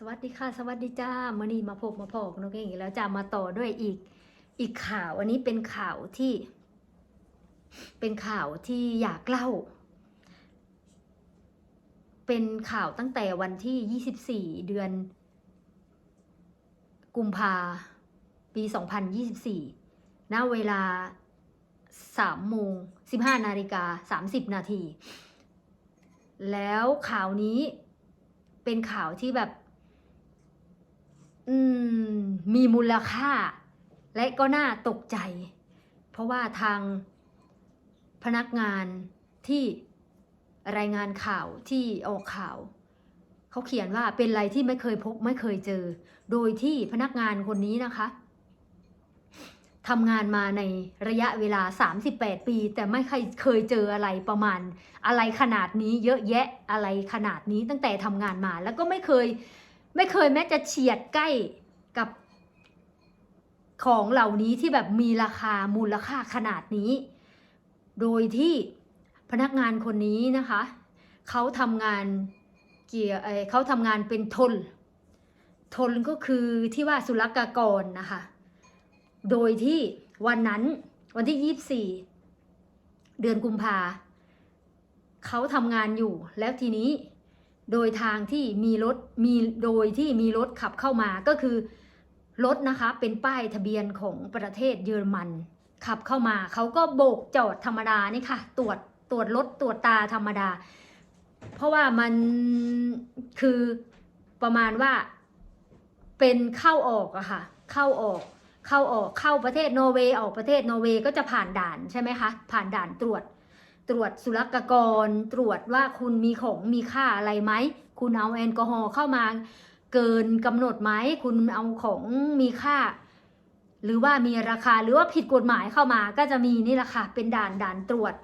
สวัสดีค่ะสวัสดีจ้ามื่อนี้มาพบมาพบน้องเก่งอีกแล้วจะมาต่อด้วยอีกอีกข่าวอันนี้เป็นข่าวที่ เป็นข่าวที่อยากเล่า เป็นข่าวตั้งแต่วันที่ 24 เดือน กุมภาปี 2024ณเวลา3โมง15นาฬิกา30 นาที แล้วข่าวนี้เป็นข่าวที่แบบ อืมมีมูลค่า และก็น่าตกใจ เพราะว่าทางพนักงานที่รายงานข่าวที่ออกข่าว เขาเขียนว่าเป็นอะไรที่ไม่เคยพบไม่เคยเจอ โดยที่พนักงานคนนี้นะคะทำงานมาในระยะเวลา 38 ปี แต่ไม่เคยเคยเจออะไรประมาณ อะไรขนาดนี้เยอะแยะอะไรขนาดนี้ตั้งแต่ทำงานมา แล้วก็ไม่เคย ไม่เคยแม้จะเฉียดใกล้กับของเหล่านี้ที่แบบมีราคามูลค่าขนาดนี้ โดยที่พนักงานคนนี้นะคะ เขาทำงานเกี่ยวเอ่อเขาทำงานเป็นทน ทนก็คือที่ว่าศุลกากรนะคะ โดยที่วันนั้นวันที่ 24 เดือนกุมภาเขาทำงานอยู่แล้วทีนี้ โดยทางที่มีรถมีโดยที่มีรถขับเข้ามาก็คือรถนะคะเป็นป้ายทะเบียนของประเทศเยอรมัน ขับเข้ามาเขาก็โบกจอดธรรมดานี่ค่ะ ตรวจตรวจรถตรวจตาธรรมดา เพราะว่ามันคือประมาณว่าเป็นเข้าออกอะค่ะ เข้าออกเข้าออกเข้าประเทศนอร์เวย์ออกประเทศนอร์เวย์ก็จะผ่านด่านใช่ไหมคะผ่านด่านตรวจ ตรวจศุลกากร ตรวจว่าคุณมีของมีค่าอะไรไหม คุณเอาแอลกอฮอล์เข้ามาเกินกำหนดไหม คุณเอาของมีค่า หรือว่ามีราคาหรือว่าผิดกฎหมายเข้ามาก็จะมีนี่แหละค่ะเป็นด่านด่านตรวจ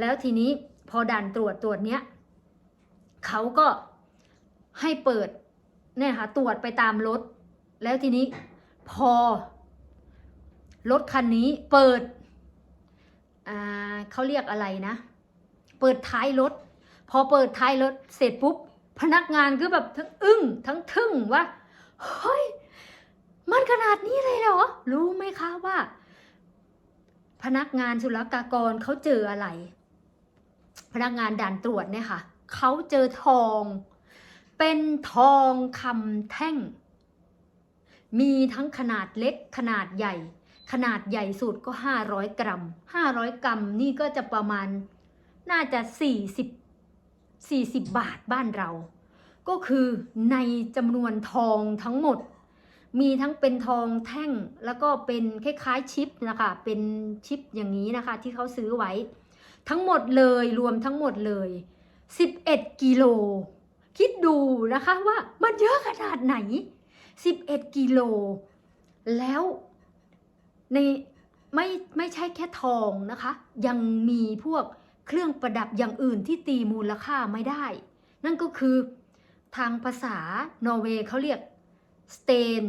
แล้วทีนี้พอด่านตรวจตรวจเนี้ยเขาก็ให้เปิดเนี่ยค่ะตรวจไปตามรถ แล้วทีนี้พอรถคันนี้เปิด เขาเรียกอะไรนะ เปิดท้ายรถ พอเปิดท้ายรถเสร็จปุ๊บ พนักงานก็แบบทั้งอึ้งทั้งทึ่งว่าเฮ้ยมันขนาดนี้เลยเหรอ รู้ไหมคะว่า พนักงานศุลกากรเขาเจออะไร พนักงานด่านตรวจเนี่ยค่ะเขาเจอทอง เป็นทองคำแท่ง มีทั้งขนาดเล็กขนาดใหญ่ ขนาดใหญ่สุดก็ 500 กรัม 500 กรัมนี่ก็จะประมาณน่าจะ 40 40 บาทบ้านเรา ก็คือในจำนวนทองทั้งหมด มีทั้งเป็นทองแท่งแล้วก็เป็นคล้ายๆชิปนะคะ เป็นชิปอย่างนี้นะคะ ที่เขาซื้อไว้ ทั้งหมดเลยรวมทั้งหมดเลย 11 กิโล คิดดูนะคะว่ามันเยอะขนาดไหน 11 กิโล แล้ว ในไม่ไม่ใช่แค่ทองนะคะ ยังมีพวกเครื่องประดับอย่างอื่นที่ตีมูลค่าไม่ได้ นั่นก็คือทางภาษานอร์เวย์เขาเรียกสเตน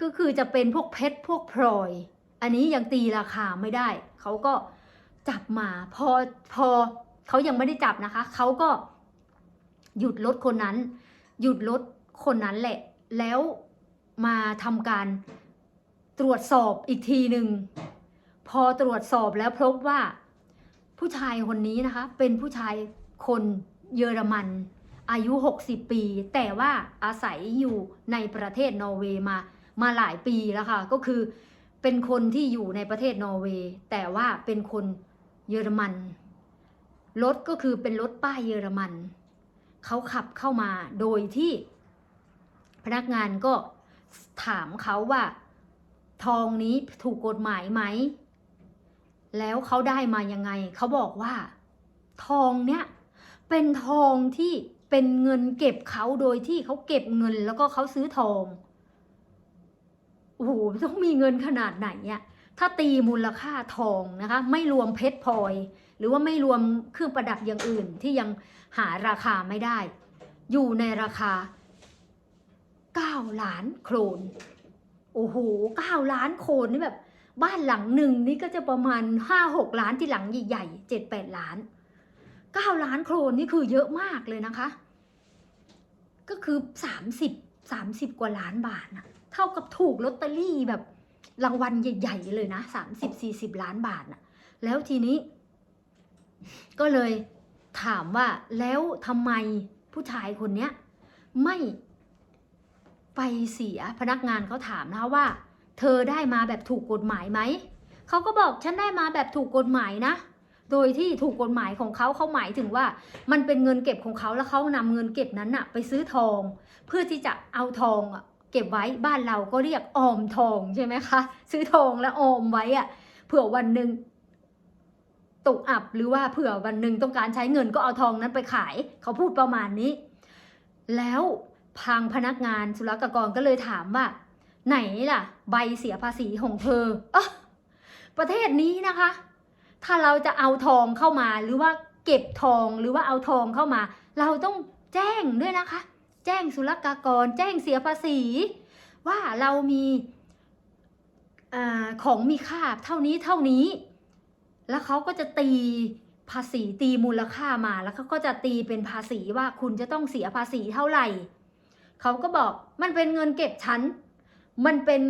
ก็คือจะเป็นพวกเพชรพวกพลอย อันนี้ยังตีราคาไม่ได้ เขาก็จับมาพอพอเขายังไม่ได้จับนะคะ เขาก็หยุดรถคนนั้น หยุดรถคนนั้นแหละ แล้วมาทำการ ตรวจสอบอีกทีหนึ่งพอตรวจสอบแล้วพบว่า ผู้ชายคนนี้นะคะ เป็นผู้ชายคนเยอรมัน อายุ 60 ปี แต่ว่าอาศัยอยู่ในประเทศนอร์เวย์มามาหลายปีแล้วค่ะ ก็คือเป็นคนที่อยู่ในประเทศนอร์เวย์ แต่ว่าเป็นคนเยอรมันรถก็คือเป็นรถป้ายเยอรมัน เขาขับเข้ามาโดยที่พนักงานก็ถามเขาว่า ทองนี้ถูกกฎหมายไหม แล้วเขาได้มายังไง เขาบอกว่า ทองเนี้ยเป็นทองที่เป็นเงินเก็บเขาโดยที่เขาเก็บเงินแล้วก็เขาซื้อทอง โอ้โหต้องมีเงินขนาดไหนอะถ้าตีมูลค่าทองนะคะ ไม่รวมเพชรพลอย หรือว่าไม่รวมเครื่องประดับอย่างอื่นที่ยังหาราคาไม่ได้ อยู่ในราคา 9 ล้านโครน โอ้โหเก้าล้านโคนนี่แบบ บ้านหลังหนึ่งนี่ก็จะประมาณห้าหกล้านที่หลังใหญ่ๆเจ็ดแปดล้านเก้าล้านโครนนี่คือเยอะมากเลยนะคะ ก็คือสามสิบสามสิบกว่าล้านบาทนะเท่ากับถูกลอตเตอรี่แบบรางวัลใหญ่ๆเลยนะสามสิบสี่สิบล้านบาทนะแล้วทีนี้ ก็เลยถามว่าแล้วทำไมผู้ชายคนเนี้ยไม่ ไปเสียพนักงานเขาถามนะคะว่า เธอได้มาแบบถูกกฎหมายไหม เขาก็บอกฉันได้มาแบบถูกกฎหมายนะ โดยที่ถูกกฎหมายของเขาเขาหมายถึงว่า มันเป็นเงินเก็บของเขาแล้วเขานำเงินเก็บนั้นอะไปซื้อทอง เพื่อที่จะเอาทองอะเก็บไว้บ้านเราก็เรียกออมทองใช่ไหมคะ ซื้อทองแล้วออมไว้อะเผื่อวันหนึ่งตกอับหรือว่าเผื่อวันหนึ่งต้องการใช้เงินก็เอาทองนั้นไปขาย เขาพูดประมาณนี้ แล้ว พังพนักงานศุลกากรก็เลยถามว่า ไหนล่ะ ใบเสียภาษีของเธอเอประเทศนี้นะคะ ถ้าเราจะเอาทองเข้ามาหรือว่าเก็บทองหรือว่าเอาทองเข้ามา เราต้องแจ้งด้วยนะคะ แจ้งศุลกากร แจ้งเสียภาษี ว่าเรามีอของมีค่าเท่านี้เท่านี้ แล้วเขาก็จะตีภาษีตีมูลค่ามาแล้วเขาก็จะตีเป็นภาษีว่าคุณจะต้องเสียภาษีเท่าไหร่ เขาก็บอกมันเป็นเงินเก็บฉัน มันเป็น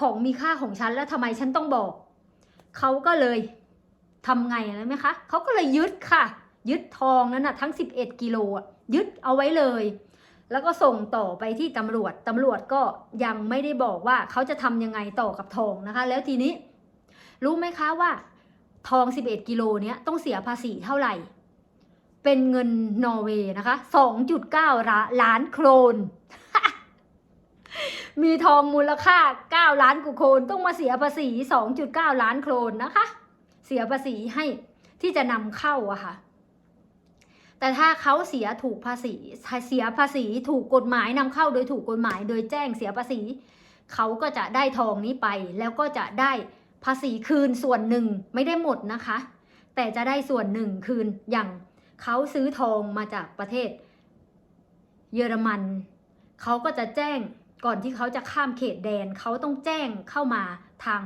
ของมีค่าของฉันแล้วทำไมฉันต้องบอก เขาก็เลยทำไงรู้ไหมคะ เขาก็เลยยึดค่ะ ยึดทองนั้นนะทั้ง 11 กิโลอะยึดเอาไว้เลย แล้วก็ส่งต่อไปที่ตำรวจตำรวจก็ยังไม่ได้บอกว่าเขาจะทำยังไงต่อกับทองนะคะ แล้วทีนี้ รู้ไหมคะว่า ทอง 11 กิโลเนี้ยต้องเสียภาษีเท่าไหร่ เป็นเงินนอร์เวย์นะคะ 2.9 ล้านโครน มีทองมูลค่า 9 ล้านกุโคนต้องมาเสียภาษี 2.9 ล้านโครนนะคะ เสียภาษีให้ที่จะนำเข้าอะค่ะ แต่ถ้าเขาเสียถูกภาษี เสียภาษีถูกกฎหมายนำเข้าโดยถูกกฎหมายโดยแจ้งเสียภาษี เขาก็จะได้ทองนี้ไป แล้วก็จะได้ภาษีคืนส่วนหนึ่งไม่ได้หมดนะคะ แต่จะได้ส่วนหนึ่งคืนอย่าง เขาซื้อทองมาจากประเทศ เยอรมัน เขาก็จะแจ้งก่อนที่เขาจะข้ามเขตแดน เขาต้องแจ้งเข้ามาทาง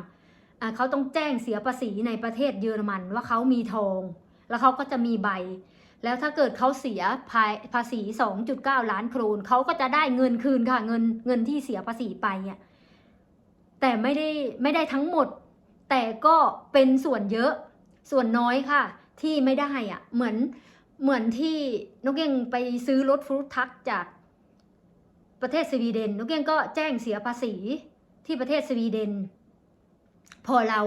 เขาต้องแจ้งเสียภาษีในประเทศเยอรมันว่าเขามีทอง แล้วเขาก็จะมีใบ แล้วถ้าเกิดเขาเสียภาภาษี 2.9 ล้านโครนเขาก็จะได้เงินคืนค่ะเงินเงินที่เสียภาษีไปเนี่ยแต่ไม่ได้ไม่ได้ทั้งหมด แต่ก็เป็นส่วนเยอะส่วนน้อยค่ะ ที่ไม่ได้อะเหมือน เหมือนที่นกเก้งไปซื้อรถฟรุตทักจากประเทศสวีเดนนกเก้งก็แจ้งเสียภาษีที่ประเทศสวีเดน พอเรา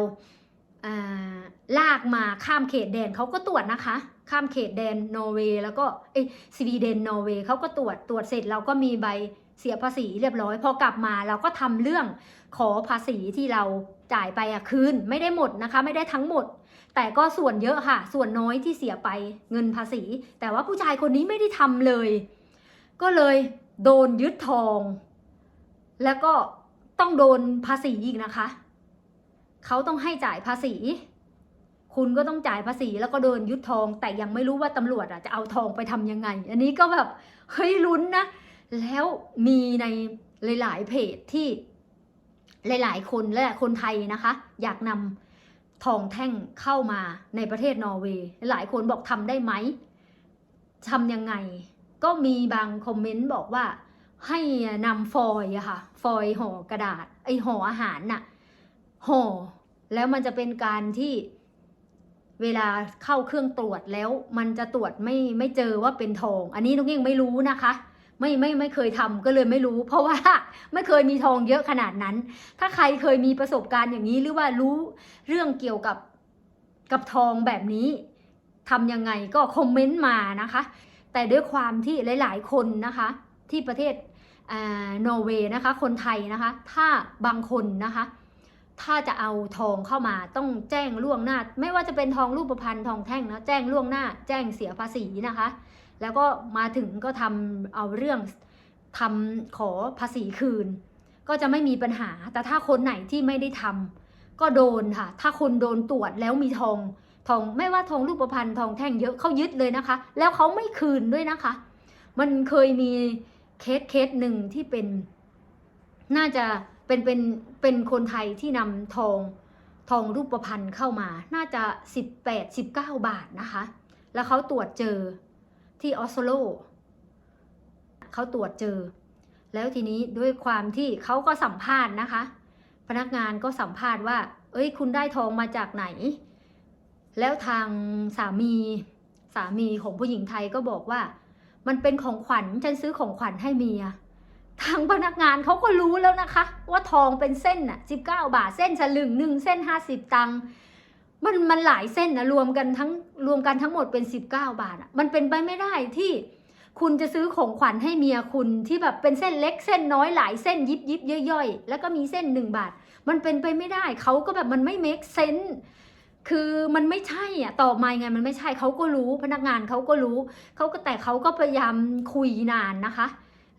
าลากมาข้ามเขตแดนเขาก็ตรวจนะคะ ข้ามเขตแดนนอร์เวย์แล้วก็เอ้สวีเดนนอร์เวย์เขาก็ตรวจตรวจเสร็จเราก็มีใบ เสียภาษีเรียบร้อย พอกลับมาเราก็ทำเรื่องขอภาษีที่เราจ่ายไปอะคืนไม่ได้หมดนะคะ ไม่ได้ทั้งหมด แต่ก็ส่วนเยอะค่ะ ส่วนน้อยที่เสียไปเงินภาษี แต่ว่าผู้ชายคนนี้ไม่ได้ทำเลย ก็เลยโดนยึดทอง แล้วก็ต้องโดนภาษีอีกนะคะ เขาต้องให้จ่ายภาษี คุณก็ต้องจ่ายภาษีแล้วก็โดนยึดทอง แต่ยังไม่รู้ว่าตำรวจอะจะเอาทองไปทำยังไง อันนี้ก็แบบเฮ้ยลุ้นนะ แล้วมีในหลาย ๆ เพจที่หลาย ๆ คนและคนไทยนะคะ อยากนำทองแท่งเข้ามาในประเทศนอร์เวย์หลายคนบอกทำได้ไหมทำยังไง ก็มีบางคอมเมนต์บอกว่าให้นำฟอยอะค่ะ ฟอยห่อกระดาษ ไอห่ออาหารน่ะห่อแล้วมันจะเป็นการที่เวลาเข้าเครื่องตรวจแล้วมันจะตรวจไม่ไม่เจอว่าเป็นทอง อันนี้นุกยังไม่รู้นะคะ ไม่ไม่ไม่เคยทำก็เลยไม่รู้ เพราะว่าไม่เคยมีทองเยอะขนาดนั้น ถ้าใครเคยมีประสบการณ์อย่างนี้หรือว่ารู้เรื่องเกี่ยวกับกับทองแบบนี้ทำยังไงก็คอมเมนต์มานะคะ แต่ด้วยความที่หลาย ๆ คนนะคะ ที่ประเทศนอร์เวย์นะคะ คนไทยนะคะ ถ้าบางคนนะคะ ถ้าจะเอาทองเข้ามาต้องแจ้งล่วงหน้า ไม่ว่าจะเป็นทองรูปพรรณทองแท่งนะแจ้งล่วงหน้า แจ้งเสียภาษีนะคะ แล้วก็มาถึงก็ทำเอาเรื่องทำขอภาษีคืน ก็จะไม่มีปัญหา แต่ถ้าคนไหนที่ไม่ได้ทำก็โดนค่ะ ถ้าคนโดนตรวจแล้วมีทองทองไม่ว่าทองรูปพรรณทองแท่งเยอะเขายึดเลยนะคะ แล้วเขาไม่คืนด้วยนะคะ มันเคยมีเคสเคสหนึ่งที่เป็น น่าจะเป็นเป็นเป็นคนไทยที่นำทองทองรูปพรรณเข้ามา น่าจะสิบแปดสิบเก้าบาทนะคะ แล้วเขาตรวจเจอ ที่ออสโลเขาตรวจเจอ แล้วทีนี้ด้วยความที่เขาก็สัมภาษณ์นะคะ พนักงานก็สัมภาษณ์ว่า เอ้ย คุณได้ทองมาจากไหน แล้วทางสามีสามีของผู้หญิงไทยก็บอกว่า มันเป็นของขวัญฉันซื้อของขวัญให้เมียทางพนักงานเขาก็รู้แล้วนะคะ ว่าทองเป็นเส้นน่ะสิบเก้าบาทเส้นสลึงหนึ่งเส้นห้าสิบตังค์ มันมันหลายเส้นนะรวมกันทั้งรวมกันทั้งหมดเป็นสิบเก้าบาทอะมันเป็นไปไม่ได้ที่คุณจะซื้อของขวัญให้เมียคุณที่แบบเป็นเส้นเล็กเส้นน้อยหลายเส้นยิบยิบย่อยๆ แล้วก็มีเส้นหนึ่งบาท มันเป็นไปไม่ได้เขาก็แบบมันไม่ make sense คือมันไม่ใช่อะตอบมาไงมันไม่ใช่เขาก็รู้พนักงานเขาก็รู้เขาก็แต่เขาก็พยายามคุยนานนะคะ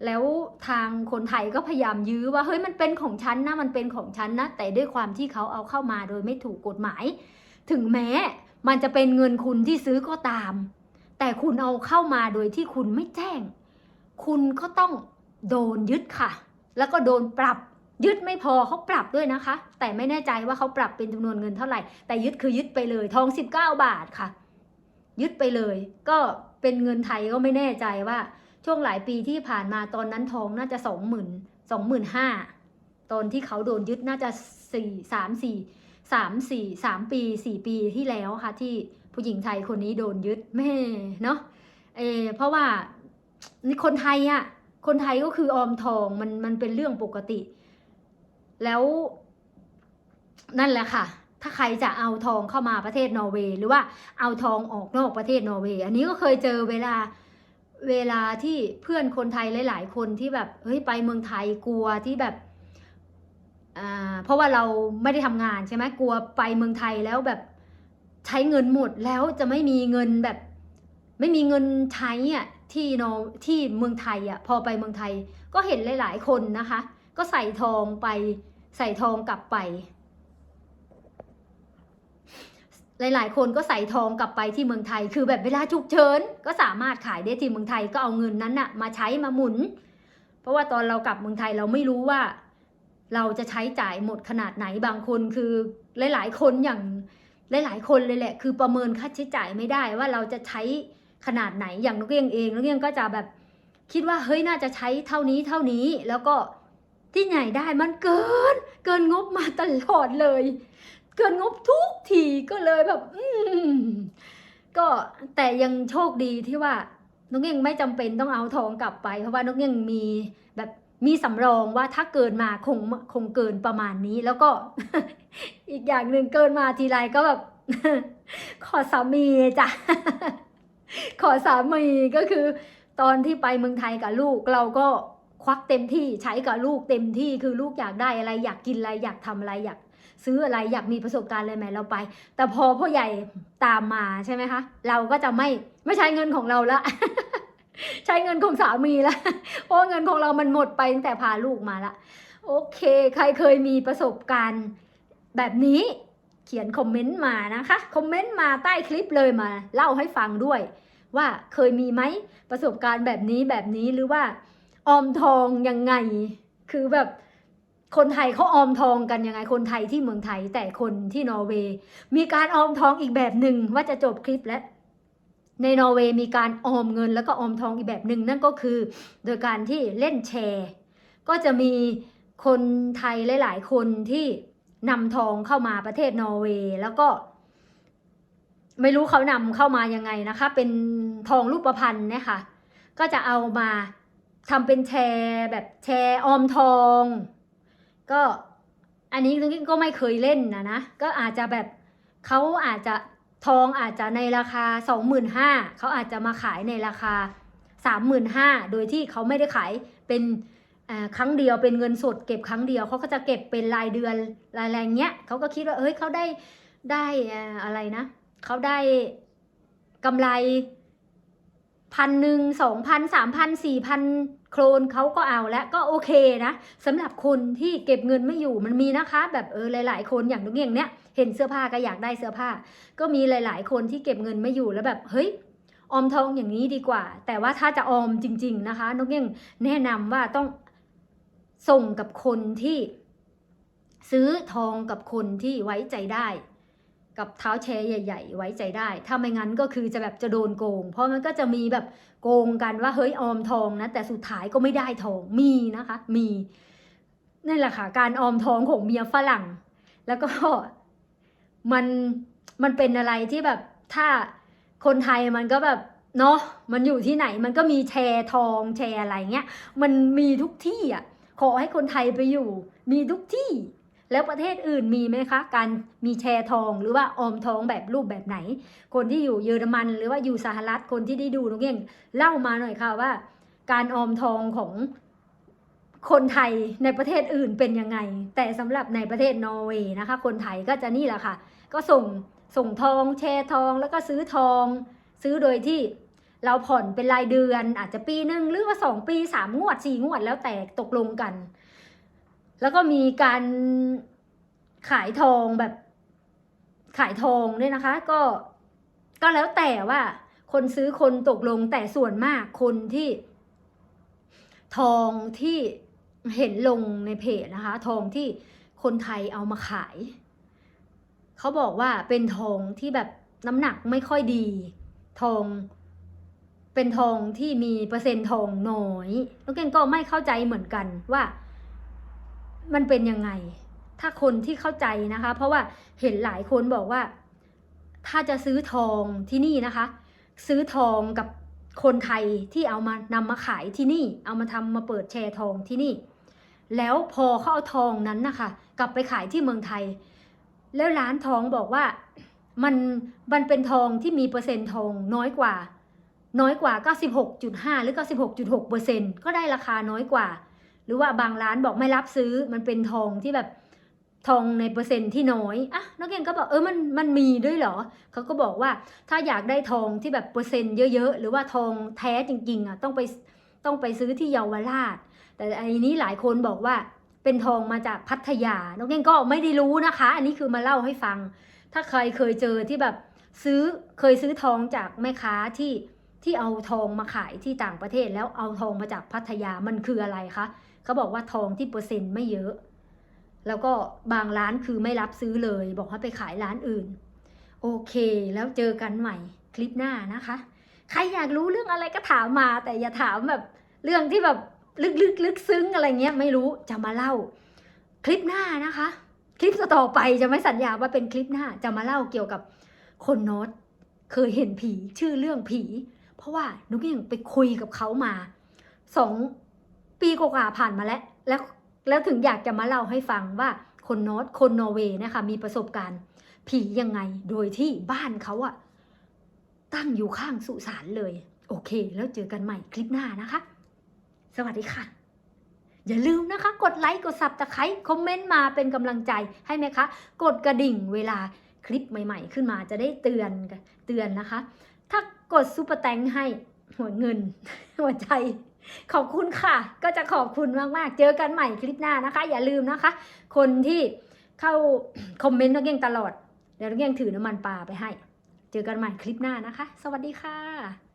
แล้วทางคนไทยก็พยายามยื้อว่าเฮ้ยมันเป็นของฉันนะมันเป็นของฉันนะแต่ด้วยความที่เขาเอาเข้ามาโดยไม่ถูกกฎหมาย ถึงแม้มันจะเป็นเงินคุณที่ซื้อก็ตาม แต่คุณเอาเข้ามาโดยที่คุณไม่แจ้ง คุณก็ต้องโดนยึดค่ะ แล้วก็โดนปรับยึดไม่พอเขาปรับด้วยนะคะ แต่ไม่แน่ใจว่าเขาปรับเป็นจำนวนเงินเท่าไหร่ แต่ยึดคือยึดไปเลย ทอง 19 บาทค่ะ ยึดไปเลย ก็เป็นเงินไทยก็ไม่แน่ใจว่า ช่วงหลายปีที่ผ่านมาตอนนั้นทองน่าจะสองหมื่นสองหมื่นห้าตอนที่เขาโดนยึดน่าจะสี่สามสี่ สามสี่สามปีสี่ปีที่แล้วค่ะ ที่ผู้หญิงไทยคนนี้โดนยึดแม่เนาะเอเพราะว่านี่คนไทยอะคนไทยก็คือออมทองมันมันเป็นเรื่องปกติ แล้ว นั่นแหละค่ะ ถ้าใครจะเอาทองเข้ามาประเทศนอร์เวย์หรือว่าเอาทองออกนอกประเทศนอร์เวย์อันนี้ก็เคยเจอเวลาเวลาที่เพื่อนคนไทยหลาย ๆ คนที่แบบเฮ้ยไปเมืองไทยกลัวที่แบบ เพราะว่าเราไม่ได้ทำงานใช่ไหมกลัวไปเมืองไทยแล้วแบบใช้เงินหมดแล้วจะไม่มีเงินแบบ ไม่มีเงินใช้อะที่นอที่เมืองไทยอะพอไปเมืองไทย ก็เห็นหลาย ๆ คนนะคะ ก็ใส่ทองไปใส่ทองกลับไป หลาย ๆ คนก็ใส่ทองกลับไปที่เมืองไทย คือแบบเวลาฉุกเฉินก็สามารถขายได้ที่เมืองไทยก็เอาเงินนั้นน่ะมาใช้มาหมุน เพราะว่าตอนเรากลับเมืองไทยเราไม่รู้ว่า เราจะใช้จ่ายหมดขนาดไหนบางคนคือหลาย ๆ คนอย่างหลาย ๆ คนเลยแหละ คือประเมินค่าใช้จ่ายไม่ได้ว่าเราจะใช้ขนาดไหนอย่างนกเอี้ยงเองนกเอี้ยงก็จะแบบคิดว่าเฮ้ยน่าจะใช้เท่านี้เท่านี้แล้วก็ที่ไหนได้มันเกิน เกินงบมาตลอดเลย เกินงบทุกทีก็เลยแบบ อืมก็แต่ยังโชคดีที่ว่านกเอี้ยงไม่จำเป็นต้องเอาทองกลับไป เพราะว่านกเอี้ยงมีแบบ มีสำรองว่าถ้าเกินมาคงคงเกินประมาณนี้แล้วก็ อีกอย่างหนึ่งเกินมาทีไรก็แบบขอสามีจ้ะขอสามีก็คือ ตอนที่ไปเมืองไทยกับลูก เราก็ควักเต็มที่ใช้กับลูกเต็มที่คือลูกอยากได้อะไร อยากกินอะไรอยากทำอะไรอยากซื้ออะไรอยากมีประสบการณ์อะไรไหมเราไป แต่พอพ่อใหญ่ตามมาใช่ไหมคะ เราก็จะไม่ไม่ใช้เงินของเราละ ใช้เงินของสามีละเพราะเงินของเรามันหมดไปตั้งแต่พาลูกมาละ โอเค ใครเคยมีประสบการณ์แบบนี้เขียนคอมเมนต์มานะคะ คอมเมนต์มาใต้คลิปเลยมา เล่าให้ฟังด้วย ว่าเคยมีไหมประสบการณ์แบบนี้แบบนี้หรือว่า ออมทองยังไง คือแบบคนไทยเขาออมทองกันยังไงคนไทยที่เมืองไทยแต่คนที่นอร์เวย์มีการออมทองอีกแบบหนึ่งว่าจะจบคลิปแล้ว ในนอร์เวย์มีการออมเงินแล้วก็ออมทองอีกแบบหนึ่งนั่นก็คือโดยการที่เล่นแชร์ ก็จะมีคนไทยหลาย ๆ คนที่นำทองเข้ามาประเทศนอร์เวย์แล้วก็ ไม่รู้เขานำเข้ามายังไงนะคะ เป็นทองรูปพรรณเนี่ยค่ะก็จะเอามาทำเป็นแชร์แบบแชร์ออมทอง ก็อันนี้ทุกก็ไม่เคยเล่นนะนะก็อาจจะแบบเขาอาจจะ ทองอาจจะในราคาสองหมื่นห้าเขาอาจจะมาขายในราคาสามหมื่นห้าโดยที่เขาไม่ได้ขายเป็นครั้งเดียวเป็นเงินสดเก็บครั้งเดียวเขาก็จะเก็บเป็นรายเดือนรายอะไรเงี้ยเขาก็คิดว่าเอ้ยเขาได้ได้อะไรนะเขาได้กำไรพันหนึ่งสองพันสามพันสี่พันโครนเขาก็เอาแล้วก็โอเคนะสำหรับคนที่เก็บเงินไม่อยู่มันมีนะคะ แบบเออหลาย ๆ คนอย่างนุกเงี้ยงเนี้ย เห็นเสื้อผ้าก็อยากได้เสื้อผ้า ก็มีหลาย ๆ คนที่เก็บเงินไม่อยู่แล้วแบบเฮ้ยออมทองอย่างนี้ดีกว่า แต่ว่าถ้าจะออมจริง ๆ นะคะนกเงี้ยงแนะนำว่าต้องส่งกับคนที่ซื้อทองกับคนที่ไว้ใจได้ กับเท้าแชร์ใหญ่ ๆ ไว้ใจได้ ถ้าไม่งั้นก็คือจะแบบจะโดนโกง เพราะมันก็จะมีแบบโกงกันว่าเฮ้ยออมทองนะแต่สุดท้ายก็ไม่ได้ทองมีนะคะ มีนั่นแหละค่ะการออมทองของเมียฝรั่ง แล้วก็ มันมันเป็นอะไรที่แบบถ้าคนไทยมันก็แบบเนาะมันอยู่ที่ไหนมันก็มีแชร์ทองแชร์อะไรเงี้ยมันมีทุกที่อะขอให้คนไทยไปอยู่ มีทุกที่ แล้วประเทศอื่นมีไหมคะ การมีแชร์ทองหรือว่าออมทองแบบรูปแบบไหน คนที่อยู่เยอรมันหรือว่าอยู่สหรัฐคนที่ได้ดูนกเก่งเล่ามาหน่อยค่ะว่า การออมทองของ คนไทยในประเทศอื่นเป็นยังไง แต่สำหรับในประเทศนอร์เวย์นะคะ คนไทยก็จะนี่แหละค่ะ ก็ส่งส่งทองแชร์ทองแล้วก็ซื้อทอง ซื้อโดยที่เราผ่อนเป็นรายเดือน อาจจะปีหนึ่งหรือว่าสองปีสามงวดสี่งวดแล้วแต่ตกลงกัน แล้วก็มีการขายทองแบบขายทองด้วยนะคะ ก็ก็แล้วแต่ว่าคนซื้อคนตกลงแต่ส่วนมากคนที่ทองที่ เห็นลงในเพจนะคะ ทองที่คนไทยเอามาขาย เขาบอกว่าเป็นทองที่แบบน้ำหนักไม่ค่อยดี ทอง เป็นทองที่มีเปอร์เซ็นต์ทองน้อยแล้วเก่งก็ไม่เข้าใจเหมือนกันว่า มันเป็นยังไง ถ้าคนที่เข้าใจนะคะ เพราะว่าเห็นหลายคนบอกว่า ถ้าจะซื้อทองที่นี่นะคะ ซื้อทองกับคนไทยที่เอามานำมาขายที่นี่ เอามาทำมาเปิดแชร์ทองที่นี่ แล้วพอเขาเอาทองนั้นนะคะ กลับไปขายที่เมืองไทย แล้วร้านทองบอกว่ามันมันเป็นทองที่มีเปอร์เซ็นต์ทองน้อยกว่า น้อยกว่า 96.5 หรือ 96.6เปอร์เซ็นต์ก็ได้ราคาน้อยกว่า หรือว่าบางร้านบอกไม่รับซื้อมันเป็นทองที่แบบทองในเปอร์เซ็นต์ที่น้อยอะนักเรียนก็บอกเออมันมันมีด้วยเหรอเขาก็บอกว่าถ้าอยากได้ทองที่แบบเปอร์เซ็นต์เยอะๆหรือว่าทองแท้จริงๆอะต้องไปต้องไปซื้อที่เยาวราช แต่อันนี้หลายคนบอกว่าเป็นทองมาจากพัทยานักเรียนก็ไม่ได้รู้นะคะ อันนี้คือมาเล่าให้ฟัง ถ้าใครเคยเจอที่แบบซื้อเคยซื้อทองจากแม่ค้าที่ที่เอาทองมาขายที่ต่างประเทศ แล้วเอาทองมาจากพัทยามันคืออะไรคะเขาบอกว่าทองที่เปอร์เซ็นต์ไม่เยอะ แล้วก็บางร้านคือไม่รับซื้อเลย บอกให้ไปขายร้านอื่น โอเค แล้วเจอกันใหม่คลิปหน้านะคะ ใครอยากรู้เรื่องอะไรก็ถามมาแต่อย่าถามแบบเรื่องที่แบบ ลึกๆลึกซึ้งอะไรเงี้ยไม่รู้จะมาเล่า คลิปหน้านะคะ คลิปต่อไปจะไม่สัญญาว่าเป็นคลิปหน้าจะมาเล่าเกี่ยวกับคนโน้ตเคยเห็นผีชื่อเรื่องผี เพราะว่านุกยังไปคุยกับเขามาสองปีกว่าผ่านมาแล้วแล้ว แล้วถึงอยากจะมาเล่าให้ฟังว่าคนโน้ตคนนอร์เวย์นะคะมีประสบการณ์ ผียังไงโดยที่บ้านเขาอะตั้งอยู่ข้างสุสานเลย โอเค แล้วเจอกันใหม่คลิปหน้านะคะ สวัสดีค่ะ อย่าลืมนะคะ กดไลค์กดซับตะไคร้คอมเมนต์มาเป็นกำลังใจให้ไหมคะ กดกระดิ่งเวลาคลิปใหม่ๆ ขึ้นมาจะได้เตือนกันเตือนนะคะ ถ้ากดซูเปอร์แตงให้หัวเงิน หัวใจ ขอบคุณค่ะ ก็จะขอบคุณมากๆ เจอกันใหม่คลิปหน้านะคะ อย่าลืมนะคะ คนที่เข้าคอมเมนต์นักเรียนตลอดเดี๋ยวนักเรียนถือน้ำมันปลาไปให้ เจอกันใหม่คลิปหน้านะคะ สวัสดีค่ะ